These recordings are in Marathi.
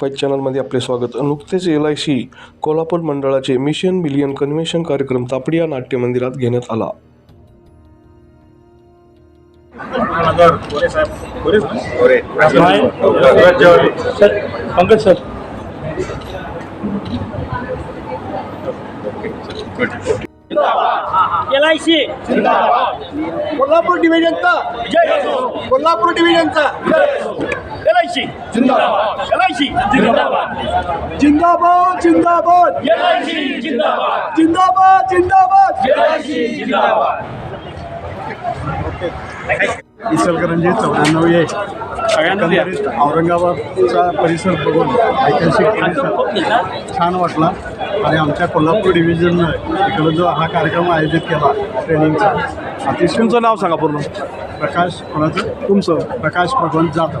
फाईव्ह चॅनलमध्ये आपले स्वागत. नुकतेच एल आय सी कोल्हापूर मंडळाचे मिशन मिलियन कन्व्हेन्शन कार्यक्रम तापडिया नाट्य मंदिरात घेण्यात आला. Pankaj sir. L I C Kolhapur डिव्हिजनचा Kolhapur डिव्हिजनचा L I C L I C जिंदाबाद जिंदाबाद एल आय सी जिंदाबाद जिंदाबाद जिंदाबाद एल आय सी जिंदाबाद इचलकरंजी चौऱ्याण्णव औरंगाबादचा परिसर बघून ऐतिहासिक परिसर छान वाटला. आणि आमच्या कोल्हापूर डिव्हिजननं इकडं जो हा कार्यक्रम आयोजित केला ट्रेनिंगचा अतिशय तुमचं नाव सांगा पूर्ण. प्रकाश कोणाचं? तुमचं. प्रकाश भगवंत जाधव.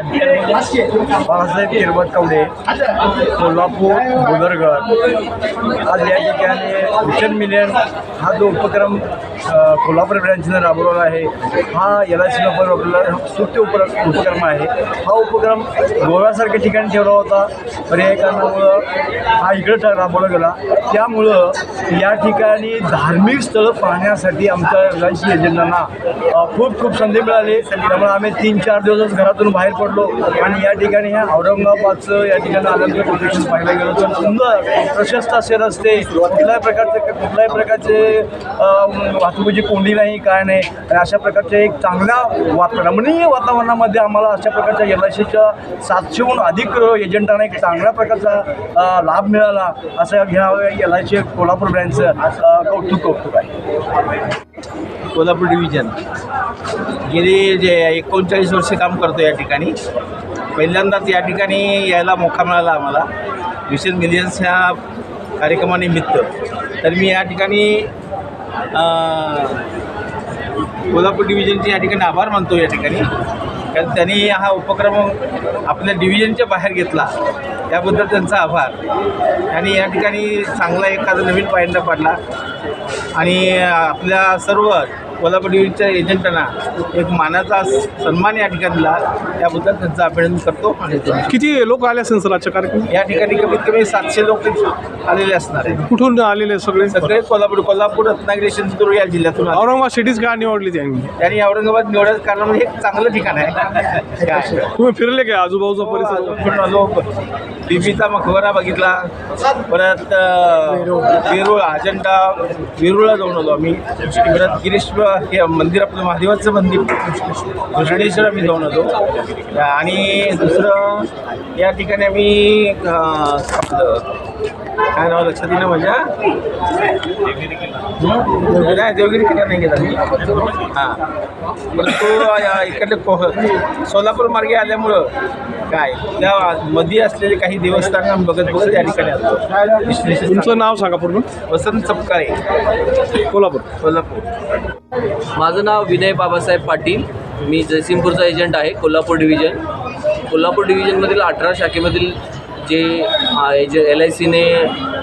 बाळासाहेब किरबत कवडे कोल्हापूर बुदरगड. आज या ठिकाणी मिशन मिलियन हा जो उपक्रम कोल्हापूर ब्रँचनं राबवलेला आहे हा एल आय सी आपल्याला स्तुत्य उपर उपक्रम आहे. हा उपक्रम गोव्यासारख्या ठिकाणी ठेवला होता पर्याय कारणामुळं हा इकडं राबवला गेला. त्यामुळं या ठिकाणी धार्मिक स्थळं पाहण्यासाठी आमच्या एल आय सी एजंटांना खूप खूप संधी मिळाली. त्यामुळे आम्ही तीन चार दिवस घरातून बाहेर पडतो पडलो आणि या ठिकाणी ह्या औरंगाबादचं या ठिकाणी आनंद प्रोटेक्शन पाहायला गेलो तर सुंदर प्रशस्त असे रस्ते. कुठल्याही प्रकारचे कुठल्याही प्रकारचे वाहतुकीची कोंडी नाही काय नाही. आणि अशा प्रकारचे एक चांगल्या वात रमणीय वातावरणामध्ये आम्हाला अशा प्रकारच्या एल आय सीच्या सातशेहून अधिक एजंटांना एक चांगल्या प्रकारचा लाभ मिळाला. असं ह्या एल आय सी कोल्हापूर ब्रँचचं कौतुक कौतुक आहे. कोल्हापूर डिव्हिजन. गेली जे एकोणचाळीस वर्षे काम करतो या ठिकाणी. पहिल्यांदाच या ठिकाणी यायला मोका मिळाला आम्हाला. मिशन मिलियन्स ह्या कार्यक्रमानिमित्त. तर मी या ठिकाणी कोल्हापूर डिव्हिजनचे या ठिकाणी आभार मानतो या ठिकाणी. कारण त्यांनी हा उपक्रम आपल्या डिव्हिजनच्या बाहेर घेतला. त्याबद्दल त्यांचा आभार. आणि या ठिकाणी चांगला एखादा नवीन पायंडा पडला. आणि आपल्या सर्व कोल्हापूर डिव्हिजनच्या एजंटांना एक मानाचा सन्मान या ठिकाणी दिला. त्याबद्दल त्यांचं अभिनंदन करतो आणि किती लोक आले असेल सर आजच्या कार्यक्रम या ठिकाणी कमीत कमी सातशे लोक आलेले असणार आहेत. कुठून आलेले सगळे? सगळे कोल्हापूर कोल्हापूर रत्नागिरी सिंधुदुर्ग या जिल्ह्यातून. औरंगाबाद सिटीज का निवडली त्यांनी त्यांनी औरंगाबाद निवडायचं कारण म्हणजे हे एक चांगलं ठिकाण आहे. तुम्ही फिरले काय आजूबाजूचा परिसर? फिरून आलो बीबीचा मकबरा बघितला. परत वेरूळ अजंठा वेरूळला जाऊन आलो आम्ही. परत गिरीश हे मंदिर आपलं महादेवाचं मंदिर. घृष्णेश्वर आम्ही जाऊन होतो आणि दुसरं या ठिकाणी आम्ही आपलं काय नाव लक्षात येईना माझ्या? नाही देवगिरी किल्ला नाही गेला मी. हां. या इकडले को सोलापूर मार्गे आल्यामुळं काय? त्या मध्ये असलेले काही देवस्थान आम्ही बघत बघत त्या ठिकाणी आलो. तुमचं नाव सांगा पूर्ण. वसंत चपकाळे कोल्हापूर. कोल्हापूर. माझं नाव विनय बाबासाहेब पाटील. मी जयसिंगपूरचा एजंट आहे कोल्हापूर डिव्हिजन कोल्हापूर डिव्हिजनमधील अठरा शाखेमधील जे जे एल आय सीने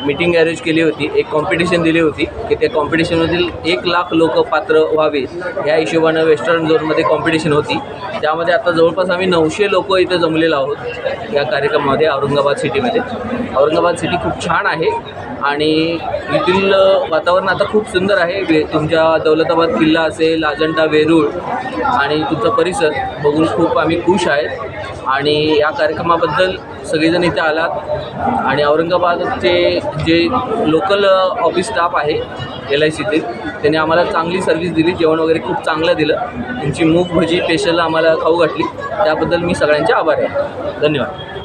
मीटिंग अरेंज केली होती एक कॉम्पिटिशन दिली होती की त्या कॉम्पिटिशनमधील एक लाख लोक पात्र व्हावे ह्या हिशोबानं वेस्टर्न झोनमध्ये कॉम्पिटिशन होती. त्यामध्ये आता जवळपास आम्ही नऊशे लोक इथे जमलेलो आहोत या कार्यक्रमामध्ये औरंगाबाद सिटीमध्ये औरंगाबाद सिटी खूप छान आहे. आणि येथील वातावरण आता खूप सुंदर आहे. वे तुमच्या दौलताबाद किल्ला असेल अजंठा वेरूळ आणि तुमचा परिसर बघून खूप आम्ही खुश आहेत. आणि या कार्यक्रमाबद्दल सगळेजण इथे आलात. आणि औरंगाबादचे जे लोकल ऑफिस स्टाफ आहे एल आय सीतील त्यांनी आम्हाला चांगली सर्व्हिस दिली जेवण वगैरे खूप चांगलं दिलं. तुमची मूग भजी स्पेशल आम्हाला खाऊ घातली. त्याबद्दल मी सगळ्यांचे आभार आहे. धन्यवाद.